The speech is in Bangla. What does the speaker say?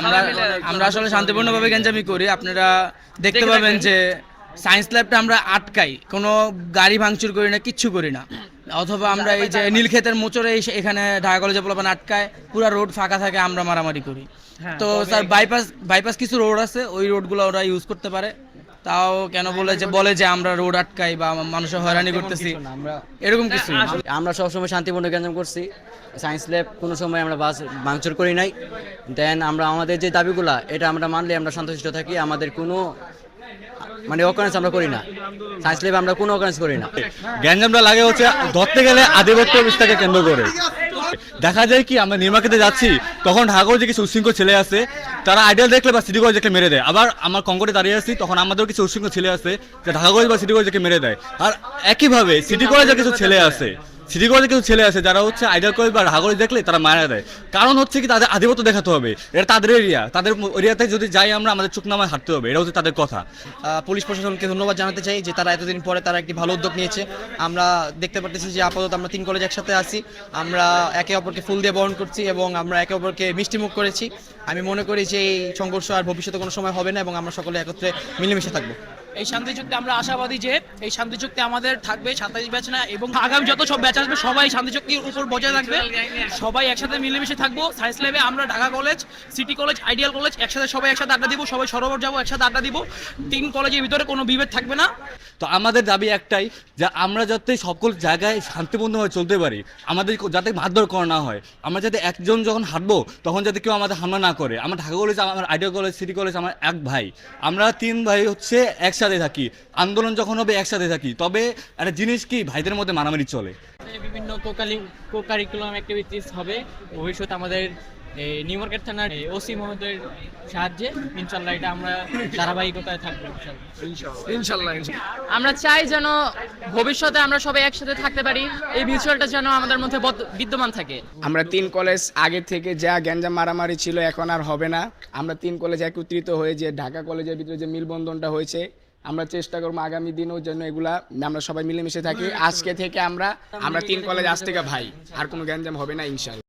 আমরা আমরা আসলে শান্তিপূর্ণভাবে গ্যাঞ্জামি করি। আপনারা দেখতে পাবেন যে সায়েন্স ল্যাবটা আমরা আটকাই। কোনো গাড়ি ভাঙচুর করি না কিচ্ছু করি না। অথবা আমরা এই যে নীলক্ষেতের মোচরে এখানে ঢাকা কলেজে পোলাপান আটকায় পুরো রোড ফাঁকা থাকে আমরা মারামারি করি। তো স্যার বাইপাস বাইপাস কিছু রোড আছে ওই রোডগুলো ওরা ইউজ করতে পারে। তাও কেন বলে যে বলে যে আমরা রোড আটকাই বা মানুষের হয়রানি করতেছি। এরকম কিছু আমরা সবসময় শান্তিপূর্ণ গ্যাঞ্জাম করছি। সায়েন্স ল্যাব কোনো সময় আমরা বাস ভাঙচুর করি নাই। দেন আমরা আমাদের যে দাবিগুলা এটা আমরা মানলে আমরা সন্তুষ্ট থাকি আমাদের কোনো মানে অকারেন্স আমরা করি না। সায়েন্স ল্যাবে আমরা কোনো অকারেন্স করি না। গ্যাঞ্জামটা লাগে হচ্ছে ধরতে গেলে আধিপত্য বিস্তারকে কেন্দ্র করে। দেখা যায় কি, আমরা নির্মাকেতে যাচ্ছি, তখন ঢাকার যে কিছু উশৃঙ্খল ছেলে আছে, তারা আইডিয়াল দেখলে বা সিটি কলেজ দেখলে মেরে দেয়। আবার আমার কঙ্কটে দাঁড়িয়ে আছি, তখন আমাদের কিছু উশৃঙ্খল ছেলে আছে, যে ঢাকা কলেজ বা সিটি কলেজকে মেরে দেয়। আর একইভাবে সিটি কলেজের কিছু ছেলে আছে সিটি কলেজে কিছু ছেলে আছে যারা হচ্ছে আইডিয়াল কলেজ বা ঢাকা দেখলে তারা মারা দেয়। কারণ হচ্ছে কি তাদের আধিপত্য দেখাতে হবে। এটা তাদের এরিয়া তাদের এরিয়াতে যদি যাই আমরা, আমাদের চোখ নামায় হাঁটতে হবে। এটা হচ্ছে তাদের কথা। পুলিশ প্রশাসনকে ধন্যবাদ জানাতে চাই যে তারা এতদিন পরে তারা একটি ভালো উদ্যোগ নিয়েছে। আমরা দেখতে পারতেছি যে আপাতত আমরা তিন কলেজ একসাথে আছি। আমরা একে অপরকে ফুল দিয়ে বরণ করছি এবং আমরা একে অপরকে মিষ্টিমুখ করেছি। আমি মনে করি যে এই সংঘর্ষ আর ভবিষ্যতে কোনো সময় হবে না এবং আমরা সকলে একত্রে মিলেমিশে থাকব। এই শান্তি চুক্তি আমরা আশাবাদী যে এই শান্তি চুক্তি আমাদের থাকবে, সাতাইশ ব্যাচ না, এবং আগামী যত সব ব্যাচ আসবে, সবাই শান্তি চুক্তির উপর বজায় রাখবে সবাই একসাথে মিলেমিশে থাকব, সায়েন্স ল্যাবে আমরা Dhaka college, city college, ideal college, একসাথে সবাই একসাথে আড্ডা দিব, সবাই সরোবর যাব, একসাথে আড্ডা দিব। তিন কলেজের ভিতরে কোনো বিভেদ থাকবে না। তো আমাদের দাবি একটাই যে আমরা যাতে সকল জায়গায় শান্তিপূর্ণভাবে চলতে পারি, আমাদের যাতে মারধর করা না হয়, আমরা যাতে একজন যখন হাঁটবো তখন যাতে কেউ আমাদের হামলা না করে। আমার ঢাকা কলেজ, আমার আইডিয়াল কলেজ, সিটি কলেজ, আমার এক ভাই। আমরা তিন ভাই হচ্ছে একসাথে থাকি আন্দোলন যখন হবে একসাথে থাকি তবে একটা জিনিস কি ভাইদের মধ্যে মারামারি চলে। বিভিন্ন কোকালি কো কারিকুলাম অ্যাক্টিভিটিস হবে। ভবিষ্যতে আমাদের এই নিউ মার্কেট থানার ওসি মহোদয়ের সাহায্যে ইনশাল্লাহ এটা আমরা ধারাবাহিকতায় থাকব ইনশাল্লাহ। আমরা চাই যেন ভবিষ্যতে আমরা সবাই একসাথে থাকতে পারি এই ভিজুয়ালটা যেন আমাদের মধ্যে বিদ্যমান থাকে। আমরা তিন কলেজ আগে থেকে যা গ্যাঞ্জাম মারামারি ছিল এখন আর হবে না। আমরা তিন কলেজ একত্রিত হয়ে যে ঢাকা কলেজের ভিতরে যে মিলবন্ধনটা হয়েছে আমরা চেষ্টা করব আগামী দিনও যেন এগুলা আমরা সবাই মিলেমিশে থাকি। আজকে থেকে আমরা আমরা তিন কলেজ আজ থেকে ভাই, আর কোনো গ্যাঞ্জাম হবে না ইনশাল্লাহ